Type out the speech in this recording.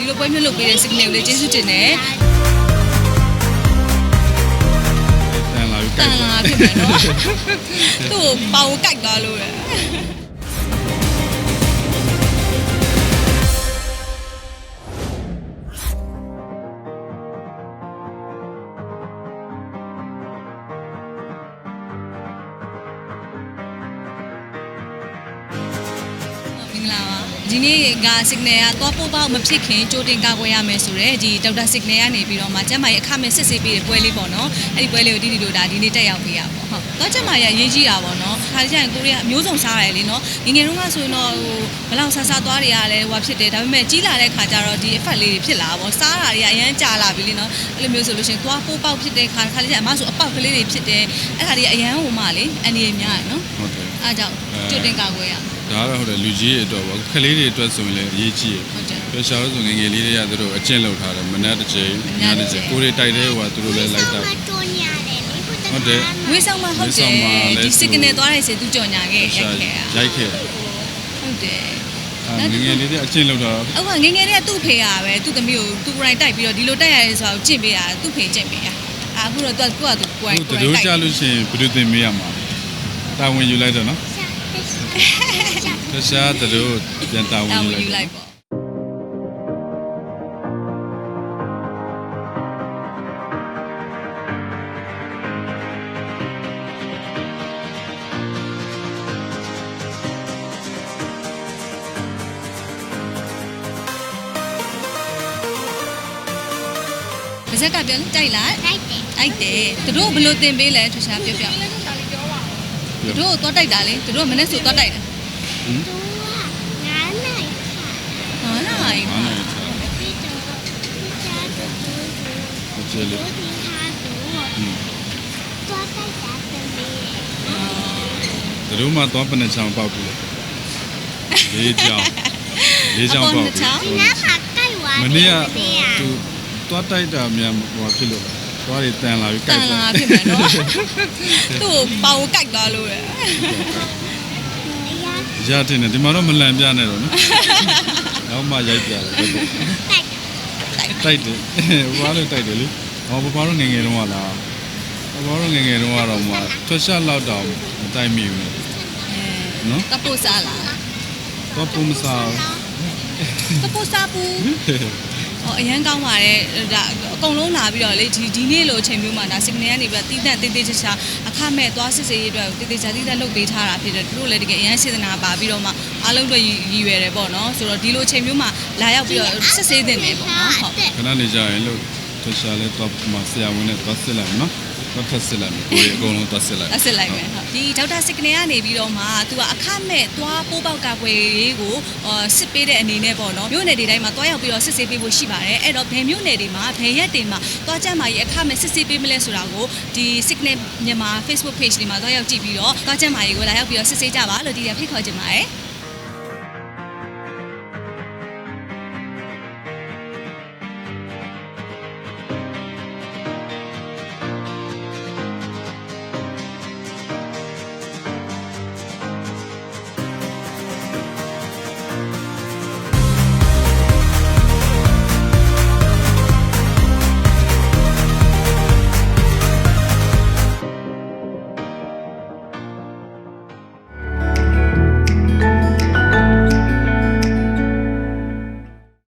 ဒီလိုပွဲမျိုးလုပ်ပေးတဲ့ signal ကိုလည်းကျေးဇူးတင်တယ်တန်လာပြီတန်လာဖြစ်မယ်နော်သူ့ကိုပေါင်ကိုကိုက်သွားလို့ရမင်္ဂလာပါ ဒီနေ့က signal ကသွားပို့ပေါက်မဖြစ်ခင်ကြိုတင်ကာကွယ်ရမယ်ဆိုတော့ဒီဒေါက်တာ signal ကနေပြီးတော့မှကျမ်းမာရေးအခမဲ့စစ်ဆေးပေးတဲ့ပွဲလေးပေါ့နော်အဲ့ဒီပွဲလေးကိုတီးတီလို့ဒါဒီနေ့တက်ရောက်ပေးရပါပေါ့ဟုတ်သွားကျမ်းမာရေးအရေးကြီးတာပေါ့နော်ခါကြရင်ကိုရီးယားအမျိုးစုံစားရတယ်လीနော်ငယ်ငယ်တုန်းကဆိုရင်တော့ဟိုဘယ်လောက်ဆာဆာသွားတွေရလဲဟိုဖြစ်တယ်ဒါပေမဲ့ကြီးလာတဲ့ခါကျတော့ဒီ effect လေးတွေဖြစ်လာပေါ့စားတာတွေကအရန်ကြာလာပြီလीနော်အဲ့လိုမျိုးဆိုလို့ရှိရင်သွားပို့ပေါက်ဖြစ်တဲ့ခါခါကြရင်အမဆိုအပေါက်ကလေးတွေဖြစ်တယ်အဲ့ခါတွေကအရန်ဟိုမှလေအနေရများရနော်ဟုတ်တယ် အားကြောင့်ကြိုတင်ကာကွယ်ရဒါကတော့ဟုတ်တယ်လူကြီးတွေအတွက်ပေါ့ခလေးတွေအတွက်ဆိုရင်လည်းအရေးကြီးတယ်ဟုတ်တယ်ပြရှာလို့ဆိုငယ်ငယ်လေးတွေကသူတို့အကျင့်လုပ်ထားတယ်မနက်တစ်ချိန်ညတစ်ချိန်ကိုယ်တွေတိုက်တဲ့ဟိုကသူတို့လည်းလိုက်တာဟုတ်တယ်ဝေးဆောင်မဟုတ်တယ်ဝေးဆောင်မှာလည်းဒီ signal သွားတဲ့စေသူကြော်ညာခဲ့ပြရိုရှာက်ခဲ့တာရိုက်ခဲ့ဟုတ်တယ်အဲငယ်ငယ်လေးတွေအကျင့်လုပ်ထားအောက်ကငယ်ငယ်လေးကသူ့ဖေရပဲသူ့သမီးကိုသူကိုယ်တိုင်တိုက်ပြီးတော့ဒီလိုတိုက်ရတယ်ဆိုတော့ကျင့်ပေးတာသူ့ဖေကျင့်ပေးတာအခုတော့သူကကိုယ့်ကသူကိုယ်အခုတိုင်တကိုယ်တိုင်တို့ကြလို့ရှိရင်ဘယ်လိုသင်မေးရမှာ တာဝန်ယူလိုက်တော့နော်ပြရှာတတို့ပြန်တာဝန်တာယူဝန်လိုက်ယူတော့လိုက်ပေါ့ပါဇက်ကပြန်တိုက်လိုက်တိုက်တယ်သူတို့ဘယ်လိုသင်ပေးလဲထရှာပြောပြ သူတို့သွားတိုက်တာလေသူတို့ကမနေ့ဆိုသွားတိုက်တယ်ဟာနားအားနေချာဟုတ်ချေလေးတတို့မှသွားပနချောင်းပေါက်ပြီလေးချောင်းလေးချောင်းပေါက်ပြီမနေ့ကသူသွားတိုက်တာမြန်ဟိုဖြစ်လို့ သွားတွေတန်လာပြီတကိုက်န်သွားလာဖြစ်မယ်နော်သူ့ကိုပေါင်ကိုကိုက်သွားလို့ရရတင်တယ်ဒီမှာတော့မလန်ပြနဲ့တော့နော်နောက်မှရိုက်ပြတယ်တိုက်တယ်ဘာလို့တိုက်တယ်လေဟောဘဘာလို့ငယ်ငယ်တုန်းကလားဘဘာလို့ငယ်ငယ်တုန်းကတော့မှထွက်ရှလောက်တောင်မတိုက်မိဘူးနော်တပုတ်စားလားတော့ပုံမစားတပုတ်စားဘူး ဟောအရန်ကောင်းပါတယ်ဒါအကုန်လုံးလာပြီးတော့လေဒီဒီနေ့လိုအချိန်မျိုးမှာဒါ signal ကနေပြီးတော့တီးတန့်တေးသေးချာချာအခမဲ့သွားစစ်စေးရေးအတွက်တေးသေးချာတီးတန့်လုပ်ပေးထားတာဖြစ်တယ်သူတို့လည်းတကယ်အရန်စေတနာပါပြီးတော့မှအားလုံးတွေရည်ရွယ်တယ်ပေါ့နော်ဆိုတော့ဒီလိုအချိန်မျိုးမှာလာရောက်ပြီးတော့စစ်ဆေးတင်တယ်ပေါ့နော်ဟုတ်ခဏနေကြရင်လို့ထွက်ရှလဲတော့မှဆရာဝန်နဲ့သွားစစ်လိုက်မယ်နော် တော့ထပ်စစ်လိုက်မယ်ကိုယ်အကုန်လုံးသွားစစ်လိုက်အစစ်လိုက်မယ်ဟုတ်ဒီဒေါက်တာစစ်ကနေကနေပြီးတော့မှသူကအခမဲ့သွားပိုးပေါက်ကာကွယ်ရေးကိုအာစစ်ပေးတဲ့အနေနဲ့ပေါ့နော်မြို့နယ်တွေတိုင်းမှာသွားရောက်ပြီးတော့စစ်ဆေးပေးဖို့ရှိပါတယ်အဲ့တော့ဘယ်မြို့နယ်တွေမှာဘယ်ရက်တွေမှာသွားကြမ်းမာရေးအခမဲ့စစ်ဆေးပေးမလဲဆိုတာကိုဒီ Signal မြန်မာ Facebook page တွေမှာသွားရောက်ကြည့်ပြီးတော့သွားကြမ်းမာရေးကိုလာရောက်ပြီးတော့စစ်ဆေးကြပါလို့ဒီကဖိတ်ခေါ်ချင်ပါတယ်